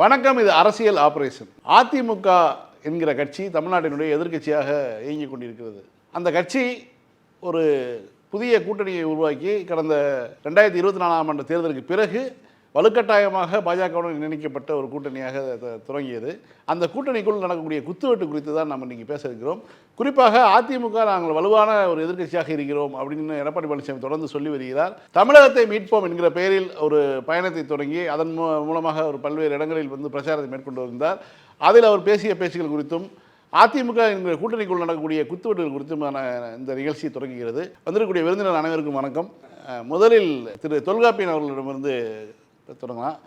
வணக்கம் இது அரசியல் ஆபரேஷன். அதிமுக என்கிற கட்சி தமிழ்நாட்டினுடைய எதிர்க்கட்சியாக இயங்கிக் கொண்டிருக்கிறது. அந்த கட்சி ஒரு புதிய கூட்டணியை உருவாக்கி கடந்த ரெண்டாயிரத்தி இருபத்தி நாலாம் ஆண்டு தேர்தலுக்கு பிறகு வலுக்கட்டாயமாக பாஜகவுடன் இணைக்கப்பட்ட ஒரு கூட்டணியாக தொடங்கியது. அந்த கூட்டணிக்குள் நடக்கக்கூடிய குத்துவெட்டு குறித்து தான் நம்ம இன்றைக்கி பேச இருக்கிறோம் குறிப்பாக அதிமுக நாங்கள் வலுவான ஒரு எதிர்க்கட்சியாக இருக்கிறோம் அப்படின்னு எடப்பாடி பழனிசாமி தொடர்ந்து சொல்லி வருகிறார். தமிழகத்தை மீட்போம் என்கிற பெயரில் ஒரு பயணத்தை தொடங்கி அதன் மூ- மூலமாக ஒரு பல்வேறு இடங்களில் வந்து பிரச்சாரத்தை மேற்கொண்டு வந்தார். அதில் அவர் பேசிய பேச்சுகள் குறித்தும் அதிமுக என்கிற கூட்டணிக்குள் நடக்கக்கூடிய குத்துவெட்டுகள் குறித்துமான இந்த நிகழ்ச்சி தொடங்குகிறது. வந்திருக்கக்கூடிய விருந்தினர் அனைவருக்கும் வணக்கம். முதலில் திரு தொல்காப்பியன் அவர்களிடமிருந்து தொடங்கலாம்.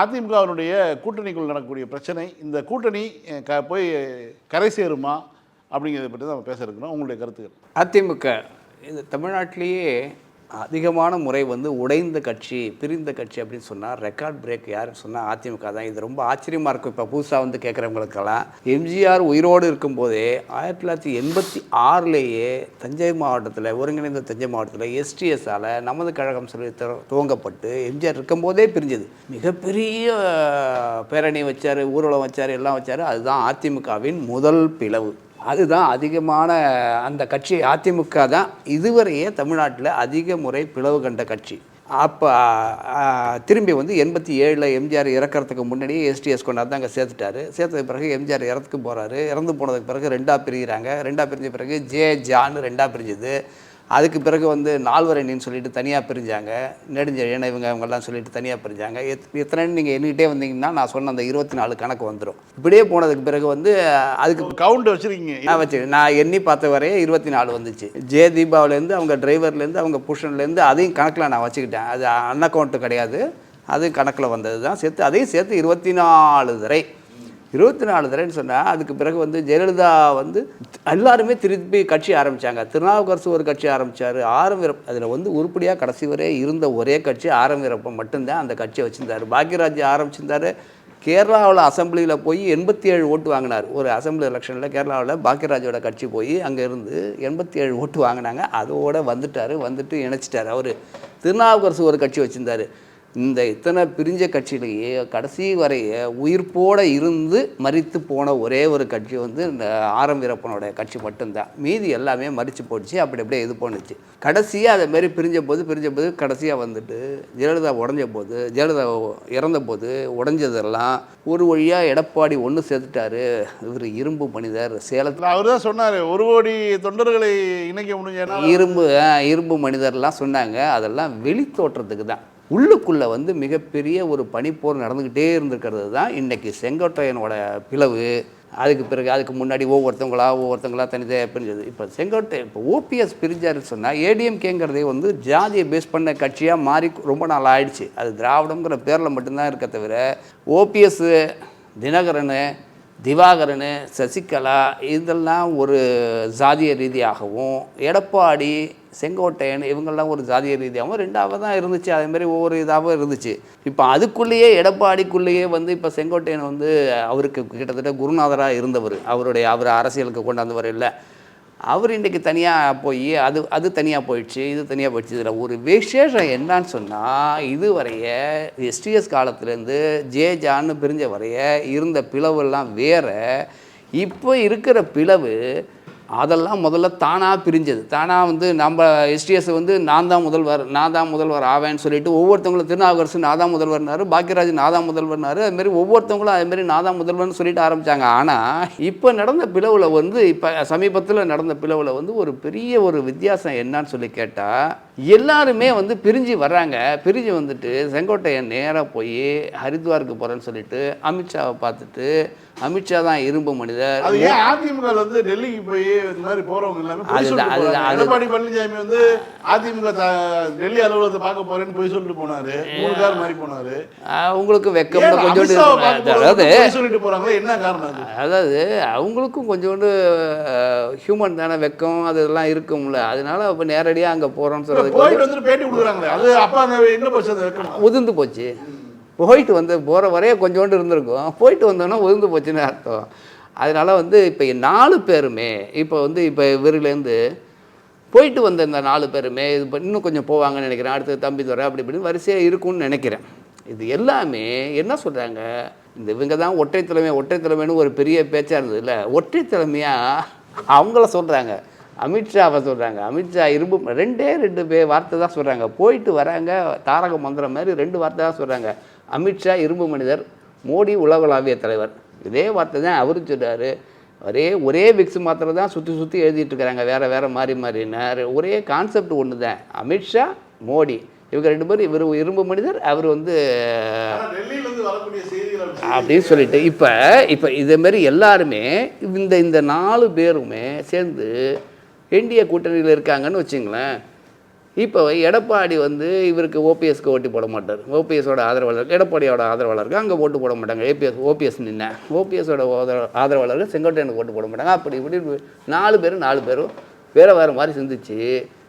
அதிமுகவினுடைய கூட்டணிக்குள் நடக்கக்கூடிய பிரச்சனை இந்த கூட்டணி க போய் கரை சேருமா அப்படிங்கிறத பற்றி தான் நம்ம பேச இருக்கிறோம். உங்களுடைய கருத்துக்கள். அதிமுக இந்த தமிழ்நாட்டிலேயே அதிகமான முறை வந்து உடைந்த கட்சி பிரிந்த கட்சி அப்படின்னு சொன்னால் ரெக்கார்ட் பிரேக் யாருன்னு சொன்னால் அதிமுக தான். இது ரொம்ப ஆச்சரியமாக இருக்கும். இப்போ புதுசாக வந்து கேட்குறவங்களுக்கெல்லாம் எம்ஜிஆர் உயிரோடு இருக்கும்போதே ஆயிரத்தி தொள்ளாயிரத்தி எண்பத்தி ஆறுலேயே தஞ்சை மாவட்டத்தில் ஒருங்கிணைந்த தஞ்சை மாவட்டத்தில் எஸ்டிஎஸ்ஸால் நமது கழகம் சொல்லி துவங்கப்பட்டு எம்ஜிஆர் இருக்கும்போதே பிரிஞ்சது. மிகப்பெரிய பேரணி வச்சார் ஊர்வலம் வச்சார் எல்லாம் வச்சார். அதுதான் அதிமுகவின் முதல் பிளவு. அதுதான் அதிகமான அந்த கட்சி அதிமுக தான் இதுவரையே தமிழ்நாட்டில் அதிக முறை பிளவு கண்ட கட்சி. அப்போ திரும்பி வந்து எண்பத்தி ஏழில் எம்ஜிஆர் இறக்கறதுக்கு முன்னாடியே எஸ்டிஎஸ் கொண்டாந்து அங்கே சேர்த்துட்டாரு. சேர்த்ததுக்கு பிறகு எம்ஜிஆர் இறத்துக்கு போகிறாரு இறந்து போனதுக்கு பிறகு ரெண்டாக பிரிகிறாங்க ரெண்டாக பிரிஞ்ச பிறகு ஜே ஜான்னு ரெண்டாக பிரிஞ்சுது. அதுக்கு பிறகு வந்து நால்வரணின்னு சொல்லிட்டு தனியாக பிரிஞ்சாங்க. நெடுஞ்செழியன் இவங்க இவங்கெல்லாம் சொல்லிட்டு தனியாக பிரிஞ்சாங்க. எத் எத்தனை நீங்கள் எண்ணிக்கிட்டே வந்தீங்கன்னா நான் சொன்ன அந்த இருபத்தி நாலு கணக்கு வந்துடும் இப்படியே போனதுக்கு பிறகு வந்து அதுக்கு கவுண்ட் வச்சுருக்கீங்க. நான் வச்சு நான் எண்ணி பார்த்த வரையே இருபத்தி நாலு வந்துச்சு. ஜே தீபாவிலேருந்து அவங்க டிரைவர்லேருந்து அவங்க புருஷன்லேருந்து அதையும் கணக்கில் நான் வச்சுக்கிட்டேன். அது அன்அக்கௌண்ட்டு கிடையாது. அது கணக்கில் வந்தது தான் சேர்த்து அதையும் சேர்த்து இருபத்தி நாலு தடவை இருபத்தி நாலு தடவைன்னு சொன்னால் அதுக்கு பிறகு வந்து ஜெயலலிதா வந்து எல்லாருமே திருப்பி கட்சி ஆரம்பித்தாங்க திருநாவுக்கரசு ஒரு கட்சி ஆரம்பித்தார் ஆரம்பிரப் அதில் வந்து உருப்படியாக கடைசி வரை இருந்த ஒரே கட்சி ஆரம்பிரப்பம் மட்டும்தான் அந்த கட்சியை வச்சுருந்தார். பாக்யராஜ் ஆரம்பிச்சிருந்தாரு. கேரளாவில் அசெம்பிளியில் போய் எண்பத்தி ஏழு ஓட்டு வாங்கினார். ஒரு அசம்பிளி எலெக்ஷனில் கேரளாவில் பாக்கியராஜோட கட்சி போய் அங்கே இருந்து எண்பத்தி ஏழு ஓட்டு வாங்கினாங்க. அதோடு வந்துட்டார் வந்துட்டு இணைச்சிட்டார் அவர். திருநாவுக்கரசு ஒரு கட்சி வச்சுருந்தார். இந்த இத்தனை பிரிஞ்ச கட்சியிலேயே கடைசி வரைய உயிர்ப்போட இருந்து மரித்து போன ஒரே ஒரு கட்சி வந்து இந்த ஆரம் வீரப்பனோட கட்சி மட்டும்தான். மீதி எல்லாமே மறித்து போச்சு அப்படி அப்படியே இது பண்ணுச்சு. கடைசியாக அதை மாரி பிரிஞ்ச போது பிரிஞ்ச போது கடைசியாக வந்துட்டு ஜெயலலிதா உடஞ்ச போது ஜெயலலிதா இறந்த போது உடஞ்சதெல்லாம் ஒரு வழியாக எடப்பாடி ஒன்று சேர்த்துட்டாரு. இவர் இரும்பு மனிதர் சேலத்தில் அவர் தான் சொன்னார் ஒரு கோடி தொண்டர்களை இணைக்க முடிஞ்சேன்னா இரும்பு இரும்பு மனிதர்லாம் சொன்னாங்க. அதெல்லாம் வெளி தோற்றத்துக்கு தான். உள்ளுக்குள்ளே வந்து மிகப்பெரிய ஒரு பனிப்போர் நடந்துக்கிட்டே இருந்திருக்கிறது தான் இன்றைக்கி செங்கோட்டையனோட பிளவு. அதுக்கு பிறகு அதுக்கு முன்னாடி ஒவ்வொருத்தவங்களா ஒவ்வொருத்தவங்களா தனித்தனியாக பிரிஞ்சது. இப்போ செங்கோட்டை இப்போ ஓபிஎஸ் பிரிஞ்சாருன்னு சொன்னால் ஏடிஎம்கேங்கிறதே வந்து ஜாதியை பேஸ் பண்ண கட்சியாக மாறி ரொம்ப நாள் ஆயிடுச்சு. அது திராவிடங்கிற பேரில் மட்டும்தான் இருக்க தவிர ஓபிஎஸ் தினகரன் திவாகரன் சசிகலா இதெல்லாம் ஒரு ஜாதிய ரீதியாகவும் எடப்பாடி செங்கோட்டையன் இவங்கெல்லாம் ஒரு ஜாதிய ரீதியாகவும் ரெண்டாவது தான் இருந்துச்சு. அதேமாதிரி ஒவ்வொரு இதாகவும் இருந்துச்சு. இப்போ அதுக்குள்ளேயே எடப்பாடிக்குள்ளேயே வந்து இப்போ செங்கோட்டையன் வந்து அவருக்கு கிட்டத்தட்ட குருநாதராக இருந்தவர். அவருடைய அவர் அரசியலுக்கு கொண்டாந்தவர் இல்லை. அவர் இன்றைக்கி தனியாக போய் அது அது தனியாக போயிடுச்சு இது தனியாக போயிடுச்சு. இதில் ஒரு விசேஷம் என்னன்னு சொன்னால் இதுவரைய எஸ்டிஎஸ் காலத்துலேருந்து ஜே ஜான்னு பிரிஞ்ச வரைய இருந்த பிளவெல்லாம் வேற. இப்போ இருக்கிற பிளவு அதெல்லாம் முதல்ல தானாக பிரிஞ்சது. தானாக வந்து நம்ம எஸ்டிஎஸ் வந்து நான் தான் முதல்வர் நான் தான் முதல்வர் ஆவேன்னு சொல்லிட்டு ஒவ்வொருத்தவங்களும் திருநாவுக்கரசு நான் தான் முதல்வர்னாரு பாக்கியராஜ் நான் தான் முதல்வர்னாரு அதுமாரி ஒவ்வொருத்தவங்களும் அதுமாரி நான் தான் முதல்வர்னு சொல்லிட்டு ஆரம்பித்தாங்க ஆனால் இப்போ நடந்த பிளவில் வந்து இப்போ சமீபத்தில் நடந்த பிளவில் வந்து ஒரு பெரிய ஒரு வித்தியாசம் என்னன்னு சொல்லி கேட்டால் எல்லாருமே வந்து பிரிஞ்சு வர்றாங்க. பிரிஞ்சு வந்துட்டு செங்கோட்டையன் நேராக போய் ஹரித்வாருக்கு போகிறேன்னு சொல்லிட்டு அமித்ஷாவை பார்த்துட்டு அமித்ஷா தான் இரும்பு மனிதர். அது ஏன் அதிமுக வந்து டெல்லிக்கு போய் இந்த மாதிரி போறவங்க எல்லாமே. எடப்பாடி பழனிசாமி வந்து அதிமுக டெல்லி அலுவலகத்தை பார்க்க போறேன்னு போய் சொல்லிட்டு போனாரு. மூணு கார் மாதிரி போனாரு. உங்களுக்கு வெக்கம்னு ஏன் கொஞ்சோண்டு அதாவது சொல்லிட்டு போறாங்களே? என்ன காரணம் அது? அதாவது அவங்களுக்கும் கொஞ்சோண்டு ஹியூமன் தானே வெக்கம் அதெல்லாம் இருக்கும்ல. அதனால இப்போ நேரடியாக அங்கே போகிறோம்னு சொல்கிறதுக்கு போயிட்டு வந்துட்டு பேட்டி கொடுக்குறாங்களே. அது அப்ப எங்க போச்சு வெக்கம்? உதிர்ந்து போச்சு. போயிட்டு வந்து போகிற வரைய கொஞ்சோண்டு இருந்திருக்கும். போயிட்டு வந்தோன்னா உதிர்ந்து போச்சுன்னு அர்த்தம். அதனால வந்து இப்போ நாலு பேருமே இப்போ வந்து இப்போ இவருலேருந்து போயிட்டு வந்த இந்த நாலு பேருமே இது இன்னும் கொஞ்சம் போவாங்கன்னு நினைக்கிறேன். அடுத்து தம்பி துறை அப்படி இப்படின்னு வரிசையாக இருக்கும்னு நினைக்கிறேன். இது எல்லாமே என்ன சொல்கிறாங்க இந்த இவங்க தான் ஒற்றை தலைமை ஒற்றை தலைமைன்னு ஒரு பெரிய பேச்சாக இருந்தது இல்லை. ஒற்றை தலைமையாக அவங்கள சொல்கிறாங்க அமித்ஷாவை சொல்கிறாங்க அமித்ஷா இரும்பு ரெண்டே ரெண்டு பே வார்த்தை தான் சொல்கிறாங்க போயிட்டு வராங்க தாரக மந்திரம் மாதிரி ரெண்டு வார்த்தை தான் சொல்கிறாங்க அமித்ஷா இரும்பு மனிதர் மோடி உலகளாவிய தலைவர். இதே வார்த்தை தான் அவரும் சொல்றாரு. ஒரே ஒரே விக்ஸ் மாத்திரை தான் சுற்றி சுற்றி எழுதிட்டு இருக்கிறாங்க. வேறு வேறு மாறி மாறின ஒரே கான்செப்ட் ஒன்று தான். அமித்ஷா மோடி. இவங்க ரெண்டு பேரும் இவர் இரும்பு மனிதர் அவர் வந்து அப்படின்னு சொல்லிட்டு இப்போ இப்போ இதேமாரி எல்லாருமே இந்த இந்த நாலு பேருமே சேர்ந்து என்டிஏ கூட்டணியில் இருக்காங்கன்னு வச்சுங்களேன் இப்போ எடப்பாடி வந்து இவருக்கு ஓபிஎஸ்க்கு ஓட்டு போட மாட்டார். ஓபிஎஸோட ஆதரவாளர் எடப்பாடியோட ஆதரவாளருக்கு அங்கே ஓட்டு போட மாட்டாங்க. ஏபிஎஸ் ஓபிஎஸ் நின்ன. ஓபிஎஸோட ஆதரவாளருக்கு செங்கோட்டையனுக்கு ஓட்டு போட மாட்டாங்க. அப்படி இப்படி நாலு பேரும் நாலு பேரும் வேறு வேறு மாதிரி சிந்திச்சு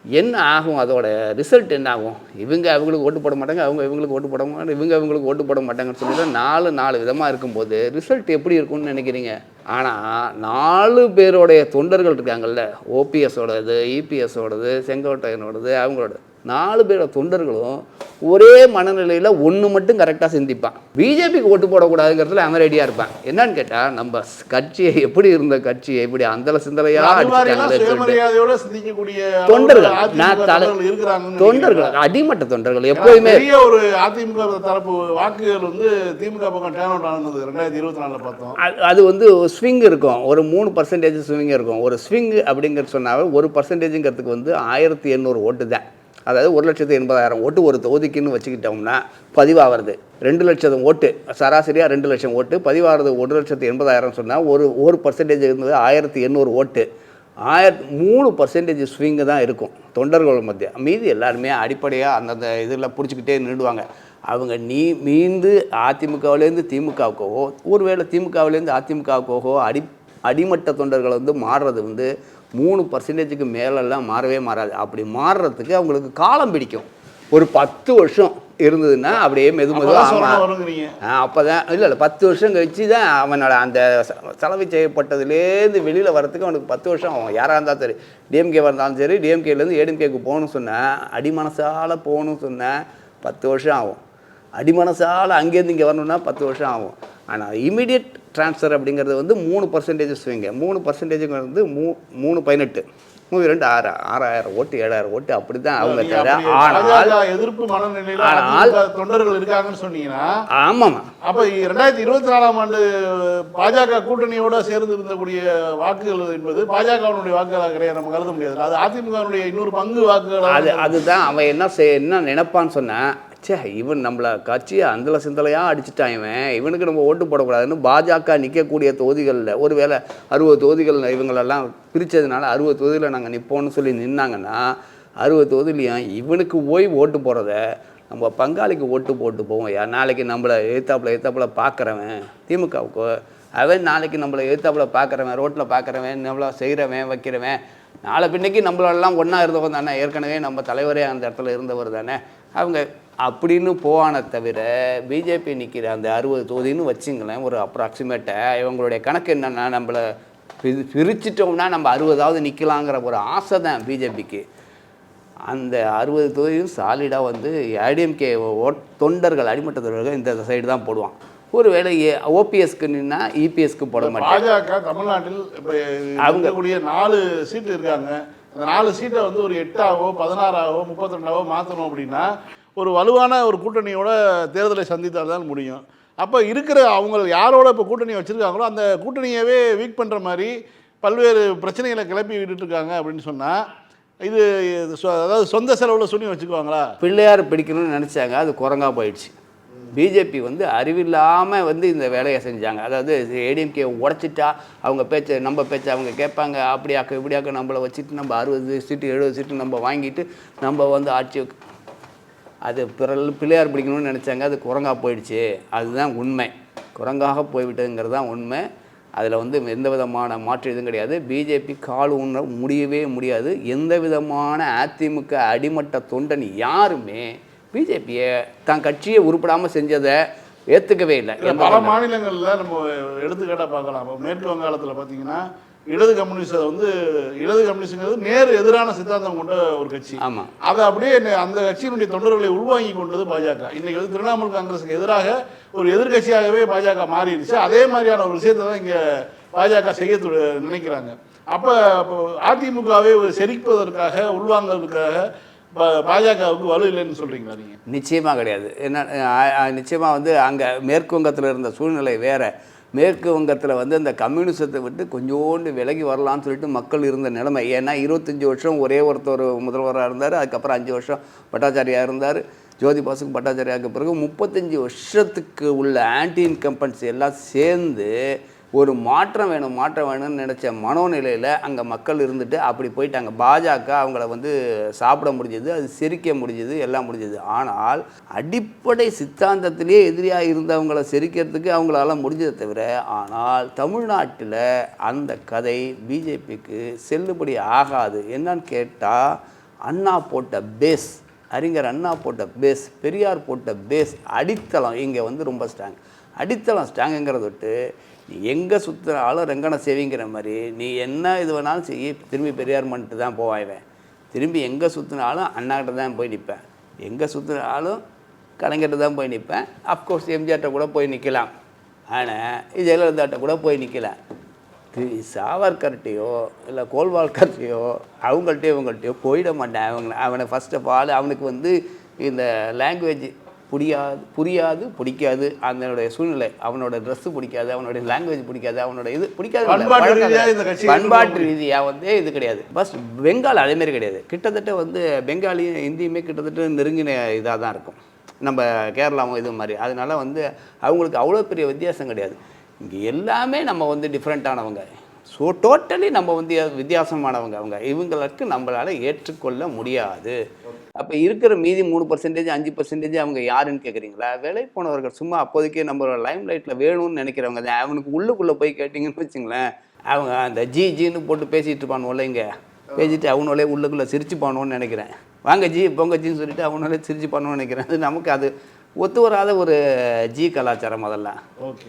என்ன ஆகும் அதோட ரிசல்ட் என்ன ஆகும்? இவங்க அவங்களுக்கு ஓட்டு போட மாட்டாங்க அவங்க இவங்களுக்கு ஓட்டு போட மாட்டாங்க இவங்க அவங்களுக்கு ஓட்டு போட மாட்டாங்கன்னு சொல்லிட்டு நாலு நாலு விதமாக இருக்கும்போது ரிசல்ட் எப்படி இருக்கும்னு நினைக்கிறீங்க? ஆனால் நாலு பேருடைய தொண்டர்கள் இருக்காங்கல்ல ஓபிஎஸோடது இபிஎஸோடது செங்கோட்டையனோடது அவங்களோட நாலு பேரோட தொண்டர்களும் ஒரே மனநிலையில் ஒன்று மட்டும் கரெக்டாக சிந்திப்பான். பிஜேபிக்கு ஓட்டு போடக்கூடாதுங்கிறதுல அவன் ரெடியாக இருப்பான். என்னன்னு கேட்டால் நம்ம கட்சியை எப்படி இருந்த கட்சியை இப்படி அந்தல சிந்திக்கக்கூடிய தொண்டர்கள் நான் தலை தொண்டர்கள் அடிமட்ட தொண்டர்கள் எப்போதுமே ஒரு அதிமுக தரப்பு வாக்குகள் வந்து திமுக பக்கம் டேர்ன் அவுட் ஆனது ரெண்டாயிரத்தி இருபத்தி நாலுல பார்த்தோம். அது- அது வந்து ஸ்விங் இருக்கும். ஒரு மூணு பர்சன்டேஜ் ஸ்விங் இருக்கும். ஒரு ஸ்விங் அப்படிங்கிறது சொன்னாவே ஒரு பர்சன்டேஜுங்கிறதுக்கு வந்து ஆயிரத்தி எண்ணூறு ஓட்டு தான். அதாவது ஒரு லட்சத்து எண்பதாயிரம் ஓட்டு ஒரு தொகுதிக்குன்னு வச்சுக்கிட்டோம்னா பதிவாகிறது. ரெண்டு லட்சம் ஓட்டு சராசரியாக ரெண்டு லட்சம் ஓட்டு பதிவாகிறது ஒரு லட்சத்து எண்பதாயிரம் சொன்னால் ஒரு ஒரு பர்சன்டேஜ் இருந்தது ஆயிரத்தி எண்ணூறு ஓட்டு. ஆயிரத்தி மூணு பர்சன்டேஜ் ஸ்விங்கு தான் இருக்கும் தொண்டர்கள் மத்திய. மீதி எல்லாருமே அடிப்படையாக அந்தந்த இதில் பிடிச்சிக்கிட்டே நின்றுடுவாங்க. அவங்க நீ மீந்து அதிமுகவிலேருந்து திமுகவுக்கோ ஒருவேளை திமுகவிலேருந்து அதிமுகவுக்கோ அடி அடிமட்ட தொண்டர்கள் வந்து மாறுறது வந்து மூணு பர்சன்டேஜுக்கு மேலெல்லாம் மாறவே மாறாது. அப்படி மாறுறதுக்கு அவங்களுக்கு காலம் பிடிக்கும். ஒரு பத்து வருஷம் இருந்ததுன்னா அப்படியே மெது மெதுவாக அப்போ தான் இல்லை இல்லை பத்து வருஷம் கழிச்சு தான் அவனோட அந்த செலவு செய்யப்பட்டதுலேருந்து வெளியில் வரத்துக்கு அவனுக்கு பத்து வருஷம் ஆகும். யாராக இருந்தாலும் சரி டிஎம்கே இருந்தாலும் சரி டிஎம்கேலேருந்து ஏடிஎம்கேக்கு போகணும்னு சொன்னேன் அடிமனசால் போகணும்னு சொன்னேன் பத்து வருஷம் ஆகும். அடிமனசால் அங்கேருந்து இங்கே வரணும்னா பத்து வருஷம் ஆகும். ஆனால் இமீடியட் ட்ரான்ஸ்ஃபர் அப்படிங்கிறது வந்து மூணு பர்சன்டேஜ் ஸ்விங்க மூணு பர்சன்டேஜுங்கிறது மூ மூணு பதினெட்டு. மூணு ரெண்டு ஆறு. ஆறாயிரம் ஓட்டு ஏழாயிரம் ஓட்டு அப்படி தான் அவங்க அப்படி ஆனால் எதிர்ப்பு மனநிலையில ஆனால் தொண்டர்கள் இருக்காங்கன்னு சொன்னீங்கன்னா ஆமாம்மா அப்ப ரெண்டாயிரத்தி இருபத்தி நாலாம் ஆண்டு பாஜக கூட்டணியோட சேர்ந்து இருந்தக்கூடிய வாக்குகள் என்பது பாஜகவினுடைய வாக்குகளாக கிடையாது நம்ம கருத முடியாது. அது அதிமுகவினுடைய இன்னொரு பங்கு அது வாக்குகளாக அதுதான். அவன் என்ன செய் என்ன நினைப்பான்னு சொன்னேன் ச்சே இவன் நம்மளை கட்சியை அந்தல சிந்தலையாக அடிச்சிட்டான் இவன். இவனுக்கு நம்ம ஓட்டு போடக்கூடாதுன்னு பாஜக நிற்கக்கூடிய தொகுதிகளில் ஒருவேளை அறுபது தொகுதிகள் இவங்களெல்லாம் பிரித்ததுனால அறுபது தொகுதியில் நாங்கள் நிற்போம்னு சொல்லி நின்னாங்கன்னா அறுபது தொகுதியிலையும் இவனுக்கு போய் ஓட்டு போகிறத நம்ம பங்காளிக்கு ஓட்டு போட்டு போவோம். யா நாளைக்கு நம்மளை எழுத்தாப்புல எழுத்தாப்புல பார்க்குறவன் திமுகவுக்கு அவன் நாளைக்கு நம்மளை எழுத்தாப்புல பார்க்குறவன் ரோட்டில் பார்க்குறவன் நம்மள செய்கிறவன் வைக்கிறவன் நாளை பின்னைக்கு நம்மளெல்லாம் ஒன்றா இருந்தவன் தானே. ஏற்கனவே நம்ம தலைவரே அந்த இடத்துல இருந்தவர் தானே. அவங்க அப்படின்னு போவானே தவிர பிஜேபி நிற்கிற அந்த அறுபது தொகுதின்னு வச்சுங்களேன் ஒரு அப்ராக்சிமேட்டை இவங்களுடைய கணக்கு என்னென்னா நம்மளை பிரி பிரிச்சிட்டோம்னா நம்ம அறுபதாவது நிற்கலாங்கிற ஒரு ஆசை தான் பிஜேபிக்கு அந்த அறுபது தொகுதியும் சாலிடாக வந்து ஏடிஎம்கே ஓட் தொண்டர்கள் அடிமட்ட தொண்டர்கள் இந்த சைடு தான் போடுவான் ஒருவேளை ஓபிஎஸ்க்கு நின்னா இபிஎஸ்க்கு போட மாட்டேன். பாஜக தமிழ்நாட்டில் இப்ப இருக்கக்கூடிய நாலு சீட்டு இருக்காங்க. அந்த நாலு சீட்டை வந்து ஒரு எட்டாவோ பதினாறாவோ முப்பத்திரெண்டாவோ மாற்றணும் அப்படின்னா ஒரு வலுவான ஒரு கூட்டணியோட தேர்தலை சந்தித்தால் தான் முடியும். அப்போ இருக்கிற அவங்க யாரோட இப்போ கூட்டணி வச்சுருக்காங்களோ அந்த கூட்டணியவே வீக் பண்ணுற மாதிரி பல்வேறு பிரச்சனைகளை கிளப்பி விட்டுட்டு இருக்காங்க அப்படின்னு சொன்னால் இது அதாவது சொந்த செலவில் சொல்லி வச்சுக்குவாங்களா? பிள்ளையார் பிடிக்கணும்னு நினச்சாங்க அது குரங்கா போயிடுச்சு. பிஜேபி வந்து அறிவில்லாமல் வந்து இந்த வேலையை செஞ்சாங்க. அதாவது ஏடிஎம்கே உடச்சிட்டா அவங்க பேச்சை நம்ம பேச்சை அவங்க கேட்பாங்க. அப்படியாக்க இப்படியாக்க நம்மளை வச்சுட்டு நம்ம அறுபது சீட்டு எழுபது சீட்டு நம்ம வாங்கிட்டு நம்ம வந்து ஆட்சி அது பிறல் பிள்ளையார் பிடிக்கணும்னு நினச்சாங்க அது குரங்கா போயிடுச்சு. அதுதான் உண்மை. குரங்காக போய்விட்டதுங்கிறது தான் உண்மை. அதில் வந்து எந்த விதமான மாற்று இதுவும் கிடையாது. பிஜேபி கால் ஊன்ற முடியவே முடியாது. எந்த விதமான அதிமுக அடிமட்ட தொண்டன் யாருமே பிஜேபியை தான் கட்சியை உருப்படாமல் செஞ்சதை ஏற்றுக்கவே இல்லை. பல மாநிலங்களில் நம்ம எடுத்துக்காட்டாக பார்க்கலாம். இப்போ மேற்கு வங்காளத்தில் பார்த்தீங்கன்னா இடது கம்யூனிஸ்ட் வந்து இடது கம்யூனிஸ்ட்ங்கிறது நேர் எதிரான சித்தாந்தம் கொண்ட ஒரு கட்சி. ஆமாம் அதை அப்படியே அந்த கட்சியினுடைய தொண்டர்களை உள்வாங்கி கொண்டது பாஜக. இன்னைக்கு வந்து திரிணாமுல் காங்கிரஸுக்கு எதிராக ஒரு எதிர்க்கட்சியாகவே பாஜக மாறிடுச்சு. அதே மாதிரியான ஒரு விஷயத்தை தான் இங்கே பாஜக செய்ய நினைக்கிறாங்க. அப்போ அதிமுகவை ஒரு செரிப்பதற்காக உள்வாங்கிறதுக்காக பாஜகவுக்கு வலு இல்லைன்னு சொல்றீங்களா நீங்க? நிச்சயமாக கிடையாது. என்ன நிச்சயமாக வந்து அங்கே மேற்கு வங்கத்தில் இருந்த சூழ்நிலை வேற. மேற்கு வங்கத்தில் வந்து அந்த கம்யூனிசத்தை விட்டு கொஞ்சோண்டு விலகி வரலான்னு சொல்லிட்டு மக்கள் இருந்த நிலைமை. ஏன்னா இருபத்தஞ்சி வருஷம் ஒரே ஒருத்தர் முதல்வராக இருந்தார் அதுக்கப்புறம் அஞ்சு வருஷம் பட்டாச்சாரியா இருந்தார். ஜோதி பாசுக்கு பட்டாச்சாரியாவுக்கு பிறகு முப்பத்தஞ்சு வருஷத்துக்கு உள்ள ஆன்டி இன்கம்பன்ஸ் எல்லாம் சேர்ந்து ஒரு மாற்றம் வேணும் மாற்றம் வேணும்னு நினச்ச மனோநிலையில் அங்கே மக்கள் இருந்துட்டு அப்படி போயிட்டாங்க. பாஜக அவங்கள வந்து சாப்பிட முடிஞ்சது அது செரிக்க முடிஞ்சது எல்லாம் முடிஞ்சது. ஆனால் அடிப்படை சித்தாந்தத்திலேயே எதிரியாக இருந்தவங்கள செரிக்கிறதுக்கு அவங்களால முடிஞ்சதை தவிர ஆனால் தமிழ்நாட்டில் அந்த கதை பிஜேபிக்கு செல்லுபடி ஆகாது. என்னன்னு கேட்டால் அண்ணா போட்ட பேஸ் அறிஞர் அண்ணா போட்ட பேஸ் பெரியார் போட்ட பேஸ் அடித்தளம் இங்கே வந்து ரொம்ப ஸ்ட்ராங் அடித்தளம் ஸ்ட்ராங்குங்கிறத விட்டு நீ எங்கே சுற்றுனாலும் ரெங்கன சேவிங்கிற மாதிரி நீ என்ன இது வேணாலும் செய்ய திரும்பி பெரியார் மன்ட்டு தான் போவாய்வேன் திரும்பி எங்கே சுற்றினாலும் அண்ணாக்கிட்ட தான் போய் நிற்பேன் எங்கே சுற்றினாலும் கலைஞர்கிட்ட தான் போய் நிற்பேன் அஃப்கோர்ஸ் எம்ஜிஆர்ட்ட கூட போய் நிற்கலாம் ஆனால் ஜெயலலிதாட்ட கூட போய் நிற்கலாம் திரு சாவர்கர்ட்டையோ இல்லை கோல்வால்கர்ட்டையோ அவங்கள்ட்டயோ இவங்கள்ட்டையோ போயிட மாட்டேன். அவங்க அவனை ஃபர்ஸ்ட் ஆஃப் ஆல் அவனுக்கு வந்து இந்த லாங்குவேஜ் புரியாது புரியாது பிடிக்காது. அதனுடைய சூழ்நிலை அவனோட ட்ரெஸ்ஸு பிடிக்காது அவனுடைய லாங்குவேஜ் பிடிக்காது அவனோட இது பிடிக்காது. பண்பாட்டு ரீதியாக வந்து இது கிடையாது. பஸ் பெங்கால் அதேமாரி கிடையாது. கிட்டத்தட்ட வந்து பெங்காலியும் ஹிந்தியுமே கிட்டத்தட்ட நெருங்கின இதாக தான் இருக்கும். நம்ம கேரளாவும் இது மாதிரி. அதனால வந்து அவங்களுக்கு அவ்வளோ பெரிய வித்தியாசம் கிடையாது. இங்கே எல்லாமே நம்ம வந்து டிஃப்ரெண்ட்டானவங்க ஸோ டோட்டலி நம்ம வந்து வித்தியாசமானவங்க அவங்க. இவங்களுக்கு நம்மளால் ஏற்றுக்கொள்ள முடியாது. அப்போ இருக்கிற மீதி மூணு பர்சன்டேஜ் அஞ்சு பர்சன்டேஜ் அவங்க யாருன்னு கேட்குறீங்களா வேலை போனவர்கள் சும்மா அப்போதைக்கு நம்ம லைம் லைட்டில் வேணும்னு நினைக்கிறவங்க தான். அவனுக்கு உள்ளுக்குள்ளே போய் கேட்டிங்கன்னு வச்சுங்களேன். அவங்க அந்த ஜி ஜின்னு போட்டு பேசிகிட்டு இருப்பானுவோல்ல இங்கே. பேசிட்டு அவனோலே உள்ளுக்குள்ளே சிரிச்சு பானுவோன்னு நினைக்கிறேன். வாங்க ஜி பொங்க ஜின்னு சொல்லிட்டு அவனோலே சிரிச்சு பண்ணுவோன்னு நினைக்கிறேன். அது நமக்கு அது ஒத்து வராத ஒரு ஜி கலாச்சாரம் அதெல்லாம். ஓகே.